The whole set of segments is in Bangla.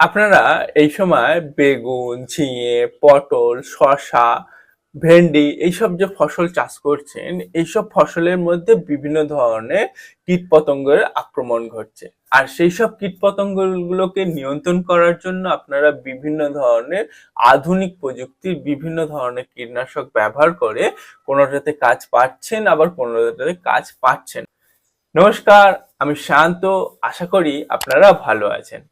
আপনারা এই সময় বেগুন, ঝিঙে, পটল, শসা, ভেন্ডি এইসব যে ফসল চাষ করছেন, এইসব ফসলের মধ্যে বিভিন্ন ধরনের কীটপতঙ্গের আক্রমণ ঘটছে। আর সেই সব কীটপতঙ্গগুলোকে নিয়ন্ত্রণ করার জন্য আপনারা বিভিন্ন ধরনের আধুনিক প্রযুক্তির বিভিন্ন ধরনের কীটনাশক ব্যবহার করে কোনোটাতে কাজ পাচ্ছেন, আবার কোনোটাতে কাজ পাচ্ছেন নমস্কার, আমি শান্ত। আশা করি আপনারা ভালো আছেন।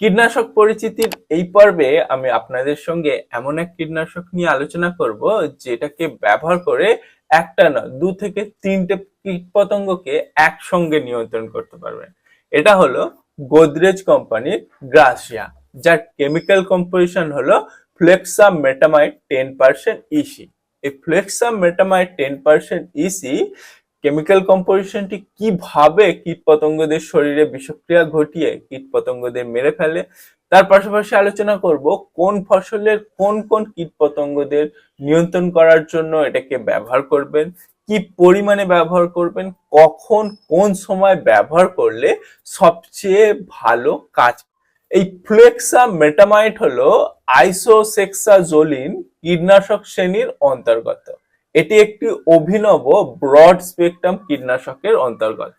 কীটনাশক পরিচিতির এই পর্বে আমি আপনাদের সঙ্গে এমন এক কীটনাশক নিয়ে আলোচনা করব, যেটাকে ব্যবহার করে একটা না দু থেকে তিনটে কীটপতঙ্গকে একসঙ্গে নিয়ন্ত্রণ করতে পারবেন। এটা হলো গোদরেজ কোম্পানির গ্রাসিয়া, যার কেমিক্যাল কম্পোজিশন হলো ফ্লেক্সা মেটামাইট টেন পার্সেন্ট ইসি এই ফ্লেক্সা মেটামাইট টেন পার্সেন্ট ইসি কেমিক্যাল কম্পোজিশনটি কীভাবে কীটপতঙ্গদের শরীরে বিষক্রিয়া ঘটিয়ে কীটপতঙ্গদের মেরে ফেলে, তার পাশাপাশি আলোচনা করব কোন ফসলের কোন কোন কীটপতঙ্গদের নিয়ন্ত্রণ করার জন্য এটাকে ব্যবহার করবেন, কি পরিমাণে ব্যবহার করবেন, কখন কোন সময় ব্যবহার করলে সবচেয়ে ভালো কাজ। এই ফ্লেক্সা মেটামাইট হলো আইসোসেক্সাজোলিন কীটনাশক শ্রেণির অন্তর্গত। এটি একটি অভিনব ব্রড স্পেকট্রাম কীটনাশকের অন্তর্গত।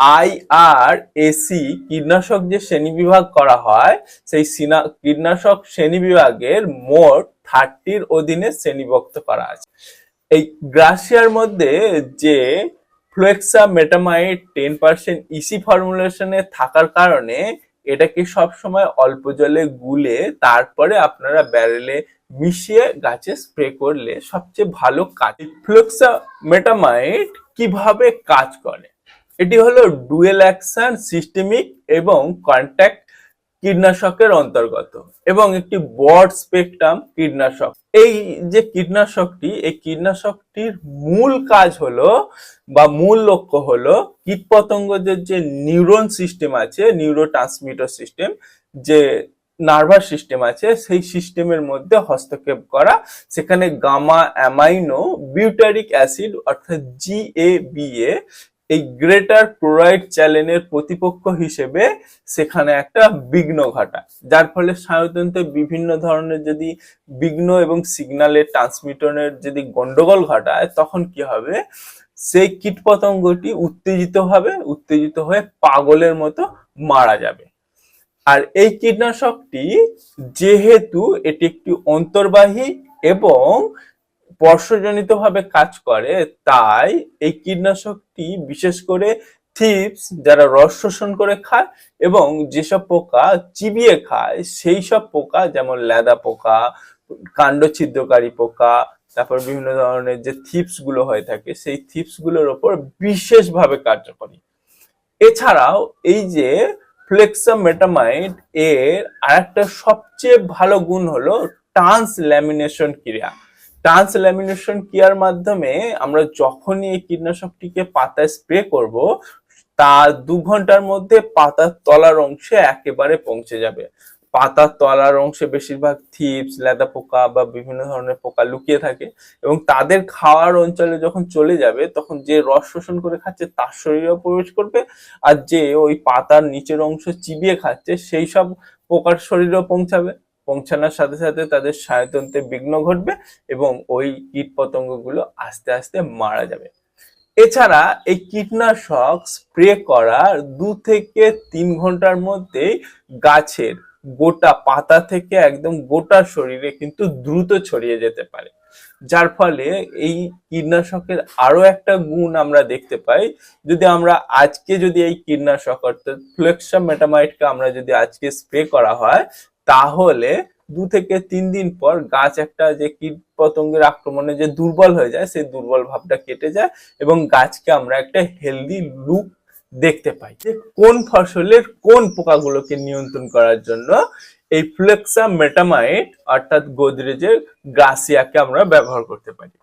আইআর এসি কীটনাশক যে শ্রেণীবিভাগ করা হয়, সেই কীটনাশক শ্রেণীবিভাগের মোট থার্টির অধীনে শ্রেণীভুক্ত করা আছে। এই গ্রাসিয়ার মধ্যে যে ফ্লেক্সা মেটামাইট টেন পার্সেন্ট ইসি ফর্মুলেশনে থাকার কারণে এটাকে সব সময় অল্প জলে গুলে তারপরে আপনারা ব্যারেলে মিশিয়ে গাছে স্প্রে করলে সবচেয়ে ভালো কাজ? ফ্লোক্সা মেটামাইট কীভাবে কাজ করে? এটি হলো ডুয়েল অ্যাকশন সিস্টেমিক এবং কন্ট্যাক্ট কীটনাশকের অন্তর্গত এবং একটি বড স্পেকট্রাম কীটনাশক। এই যে কীটনাশকটি, এই কীটনাশকটির মূল কাজ হলো বা মূল লক্ষ্য হলো কীটপতঙ্গদের যে নিউরন সিস্টেম আছে নিউরো ট্রান্সমিটার সিস্টেম, যে নার্ভাস সিস্টেম আছে, সেই সিস্টেমের মধ্যে হস্তক্ষেপ করা। সেখানে গামা অ্যামাইনো, বিউটারিক অ্যাসিড অর্থাৎ জিএবিএ এই গ্রেটার ক্লোরাইড চ্যানেলের প্রতিপক্ষ হিসেবে সেখানে একটা বিঘ্ন ঘটা যার ফলে স্নায়ুতন্ত্রে বিভিন্ন ধরনের যদি বিঘ্ন এবং সিগন্যালের ট্রান্সমিটনের যদি গন্ডগোল ঘটায়, তখন কি হবে? সেই কীটপতঙ্গটি উত্তেজিত হবে, উত্তেজিত হয়ে পাগলের মতো মারা যাবে। আর এই কীটনাশকটি যেহেতু এটি একটি অন্তর্বাহী এবং স্পর্শজনিত ভাবে কাজ করে, তাই এই কীটনাশকটি বিশেষ করে থিপস যারা রস শোষণ করে খায় এবং যেসব পোকা চিবিয়ে খায়, সেই সব পোকা যেমন লেদা পোকা, কাণ্ড ছিদ্রকারী পোকা, তারপর বিভিন্ন ধরনের যে থিপসগুলো হয়ে থাকে, সেই থিপসগুলোর ওপর বিশেষভাবে কার্যকরী। এছাড়াও এই যে ফ্লেক্সাম মেটামাইট এর আরেকটা সবচেয়ে ভালো গুণ হলো ট্রান্স ল্যামিনেশন ক্রিয়া। ট্রান্স ল্যামিনেশন ক্রিয়ার মাধ্যমে আমরা যখনই এই কীটনাশকটিকে পাতায় স্প্রে করব তার দু ঘণ্টার মধ্যে পাতার তলার অংশে একেবারে পৌঁছে যাবে। পাতার তলার অংশে বেশিরভাগ থিপস লেদা পোকা বা বিভিন্ন ধরনের পোকা লুকিয়ে থাকে এবং তাদের খাওয়ার অঞ্চলে যখন চলে যাবে, তখন যে রস শোষণ করে খাচ্ছে তার শরীরেও প্রবেশ করবে আর যে ওই পাতার নিচের অংশ চিবিয়ে খাচ্ছে, সেই সব পোকার শরীরেও পৌঁছাবে। পৌঁছানোর সাথে সাথে তাদের স্নায়ুতন্ত্রে বিঘ্ন ঘটবে এবং ওই কীট পতঙ্গগুলো আস্তে আস্তে মারা যাবে। এছাড়া এই কীটনাশক স্প্রে করার দু থেকে তিন ঘণ্টার মধ্যেই গাছের গোটা পাতা থেকে একদম গোটা শরীরে কিন্তু দ্রুত ছড়িয়ে যেতে পারে। যার ফলে এই কীটনাশকের আরও একটা গুণ আমরা দেখতে পাই, যদি আমরা আজকে যদি এই কীটনাশক অর্থাৎ ফ্লেক্সা মেটামাইটকে আমরা যদি আজকে স্প্রে করা হয় তাহলে দু থেকে তিন দিন পর গাছ একটা যে কীট পতঙ্গের আক্রমণে যে দুর্বল হয়ে যায়, সেই দুর্বল ভাবটা কেটে যায় এবং গাছকে আমরা একটা হেলদি লুক দেখতে পাই যে কোন ফসলের কোন পোকাগুলোকে নিয়ন্ত্রণ করার জন্য এই ফ্লেক্সা মেটামাইট অর্থাৎ গোদরেজের গ্রাসিয়াকে আমরা ব্যবহার করতে পারি।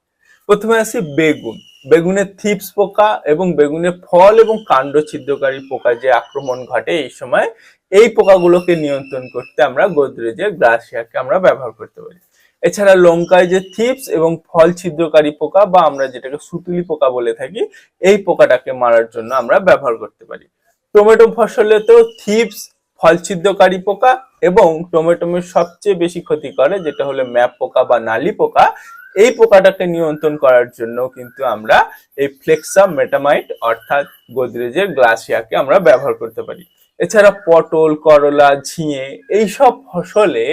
প্রথমে আসি বেগুন। বেগুনের থিপস পোকা এবং বেগুনের ফল এবং কাণ্ড ছিদ্রকারী পোকা যে আক্রমণ ঘটে এই সময়, এই পোকাগুলোকে নিয়ন্ত্রণ করতে আমরা গোদরেজের গ্রাসিয়াকে আমরা ব্যবহার করতে পারি। এছাড়া লঙ্কায় যে থিপস এবং ফল ছিদ্রকারী পোকা বা আমরা যেটাকে সুতুলি পোকা বলে থাকি, এই পোকাটাকে মারার জন্য আমরা ব্যবহার করতে পারি। টমেটো ফসলে তো থিপস, ফল ছিদ্রকারী পোকা এবং টমেটোমের সবচেয়ে বেশি ক্ষতি করে, যেটা হলো ম্যাপ পোকা বা নালি পোকা এই পোকাটাকে নিয়ন্ত্রণ করার জন্য কিন্তু আমরা এই ফ্লেক্সা মেটামাইট অর্থাৎ গোদরেজের গ্লাসিয়াকে আমরা ব্যবহার করতে পারি। এছাড়া পটল, করলা, ঝিঙে এইসব ফসলে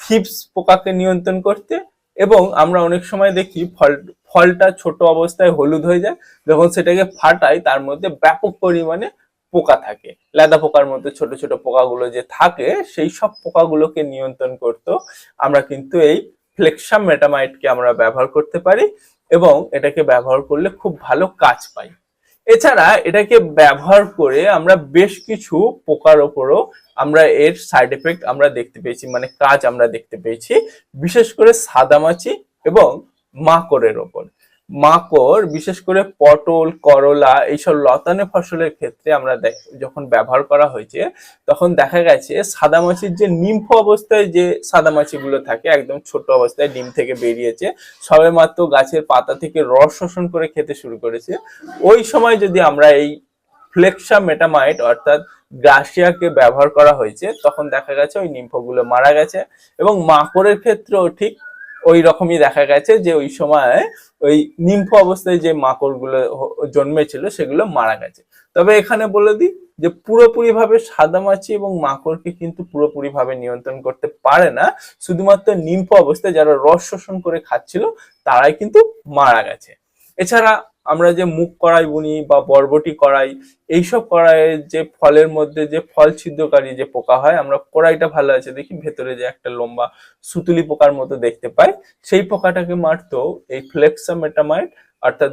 থিপস পোকাকে নিয়ন্ত্রণ করতে এবং আমরা অনেক সময় দেখি ফল, ফলটা ছোট অবস্থায় হলুদ হয়ে যায়, যখন সেটাকে ফাটাই তার মধ্যে ব্যাপক পরিমাণে পোকা থাকে। লেদা পোকার মধ্যে ছোট ছোট পোকাগুলো যে থাকে, সেই সব পোকাগুলোকে নিয়ন্ত্রণ করতেও আমরা কিন্তু এই ফ্লেক্সাম মেটামাইটকে আমরা ব্যবহার করতে পারি এবং এটাকে ব্যবহার করলে খুব ভালো কাজ পাই। এছাড়া এটাকে ব্যবহার করে আমরা বেশ কিছু পোকার ওপরও আমরা এর সাইড এফেক্ট আমরা দেখতে পেয়েছি মানে কাজ আমরা দেখতে পেয়েছি, বিশেষ করে সাদামাছি এবং মাকড়ের ওপর। মাকড়, বিশেষ করে পটল, করলা এইসব লতানে ফসলের ক্ষেত্রে আমরা যখন ব্যবহার করা হয়েছে, তখন দেখা গেছে সাদামাছির যে নিম্ফ অবস্থায় যে সাদামাছিগুলো থাকে, একদম ছোট অবস্থায় ডিম থেকে বেরিয়েছে, সবেমাত্র গাছের পাতা থেকে রস শোষণ করে খেতে শুরু করেছে। ওই সময় যদি আমরা এই ফ্লেক্সা মেটামাইট অর্থাৎ গ্রাসিয়াকে ব্যবহার করা হয়েছে, তখন দেখা গেছে ওই নিম্ফগুলো মারা গেছে এবং মাকড়ের ক্ষেত্রেও ঠিক ওই রকমই দেখা গেছে যে ওই সময় ওই নিম্ফ অবস্থায় যে মাকড়গুলো জন্মেছিল সেগুলো মারা গেছে। তবে এখানে বলে দিই যে পুরোপুরি ভাবে সাদামাছি এবং মাকড়কে কিন্তু পুরোপুরি ভাবে নিয়ন্ত্রণ করতে পারে না। শুধুমাত্র নিম্ফ অবস্থায় যারা রস শোষণ করে খাচ্ছিল তারাই কিন্তু মারা গেছে। এছাড়া আমরা যে মুখ কড়াই বুনি বা বরবটি কড়াই, এইসব কড়াইয়ের যে ফলের মধ্যে যে ফল ছিদ্রকারী যে পোকা হয়, আমরা কড়াইটা ভালো আছে দেখি ভেতরে যে একটা লম্বা সুতুলি পোকার মতো দেখতে পাই সেই পোকাটাকে মারতেও এই ফ্লেক্সা মেটামাইট অর্থাৎ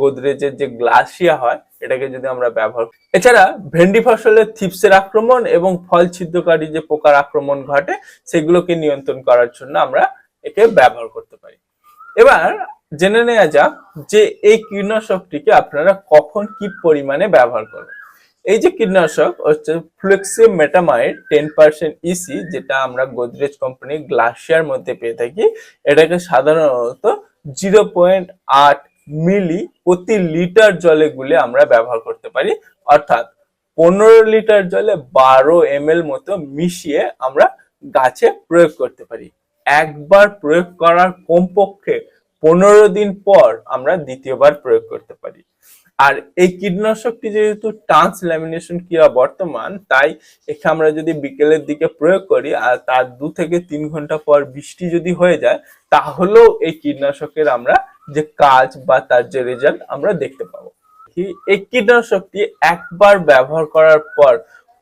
গোদরেজের যে গ্লাসিয়া হয়, এটাকে যদি আমরা ব্যবহার। এছাড়া ভেন্ডি ফসলের থিপসের আক্রমণ এবং ফল ছিদ্রকারী যে পোকার আক্রমণ ঘটে, সেগুলোকে নিয়ন্ত্রণ করার জন্য আমরা একে ব্যবহার করতে পারি এবার জেনে নেওয়া যাক যে এই কীটনাশকটিকে আপনারা কখন কি পরিমাণে ব্যবহার করবেন। এই যে কীটনাশক হচ্ছে ফ্লেক্সি মেটামাইড টেন পার্সেন্ট ইসি যেটা আমরা গোদরেজ কোম্পানি গ্লাসিয়ার মধ্যে পেয়ে থাকি। এটাকে সাধারণত জিরো পয়েন্ট আট মিলি প্রতি লিটার জলে গুলে আমরা ব্যবহার করতে পারি। অর্থাৎ পনেরো লিটার জলে বারো এম মতো মিশিয়ে আমরা গাছে প্রয়োগ করতে পারি। একবার প্রয়োগ করার কমপক্ষে পনেরো দিন পর আমরা দ্বিতীয়বার প্রয়োগ করতে পারি। আর এই কীটনাশকটি যেহেতু ট্রান্স ল্যামিনেশন ক্রিয়া বর্তমান, তাই একে আমরা যদি বিকেলের দিকে প্রয়োগ করি আর তার দু থেকে তিন ঘণ্টা পর বৃষ্টি যদি হয়ে যায়, তাহলেও এই কীটনাশকের আমরা যে কাজ বা তার যে রেজাল্ট আমরা দেখতে পাবো। এই কীটনাশকটি একবার ব্যবহার করার পর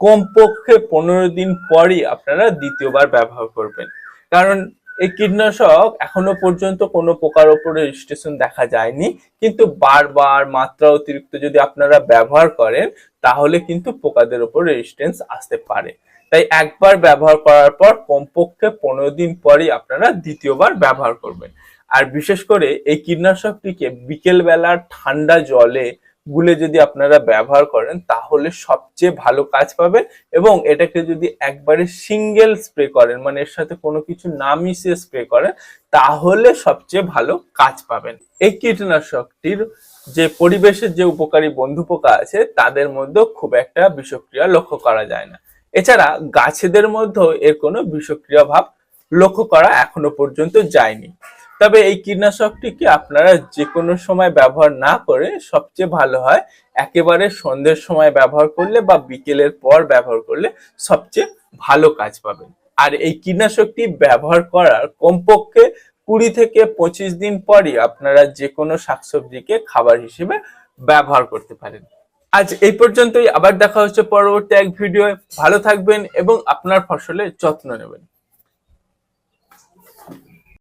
কমপক্ষে পনেরো দিন পরই আপনারা দ্বিতীয়বার ব্যবহার করবেন। কারণ এই কীটনাশক এখনও পর্যন্ত কোনো পোকার ওপরে রেজিস্ট্রেশন দেখা যায়নি। কিন্তু বারবার মাত্রা অতিরিক্ত যদি আপনারা ব্যবহার করেন, তাহলে কিন্তু পোকাদের ওপর রেজিস্ট্যান্স আসতে পারে। তাই একবার ব্যবহার করার পর কমপক্ষে পনেরো দিন পরই আপনারা দ্বিতীয়বার ব্যবহার করবেন। আর বিশেষ করে এই কীটনাশকটিকে বিকেল বেলার ঠান্ডা জলে গুলে যদি আপনারা ব্যবহার করেন, তাহলে সবচেয়ে ভালো কাজ পাবেন এবং এটাকে যদি একবারে সিঙ্গেল স্প্রে করেন মানে এর সাথে কোনো কিছু না মিশিয়ে স্প্রে করেন, তাহলে সবচেয়ে ভালো কাজ পাবেন। এই কীটনাশকটির যে পরিবেশের যে উপকারী বন্ধু পোকা আছে, তাদের মধ্যেও খুব একটা বিষক্রিয়া লক্ষ্য করা যায় না। এছাড়া গাছেদের মধ্যেও এর কোনো বিষক্রিয়া ভাব লক্ষ্য করা এখনও পর্যন্ত যায়নি। তবে এই কীটনাশকটিকে আপনারা যে কোনো সময় ব্যবহার না করে সবচেয়ে ভালো হয়, একেবারে সন্ধ্যের সময় ব্যবহার করলে বা বিকেলের পর ব্যবহার করলে সবচেয়ে ভালো কাজ পাবেন? আর এই কীটনাশকটি ব্যবহার করার কমপক্ষে কুড়ি থেকে পঁচিশ দিন পরই আপনারা যে কোনো শাকসবজিকে খাবার হিসেবে ব্যবহার করতে পারেন। আজ এই পর্যন্তই, আবার দেখা হচ্ছে পরবর্তী এক ভিডিও ভালো থাকবেন এবং আপনার ফসলের যত্ন নেবেন।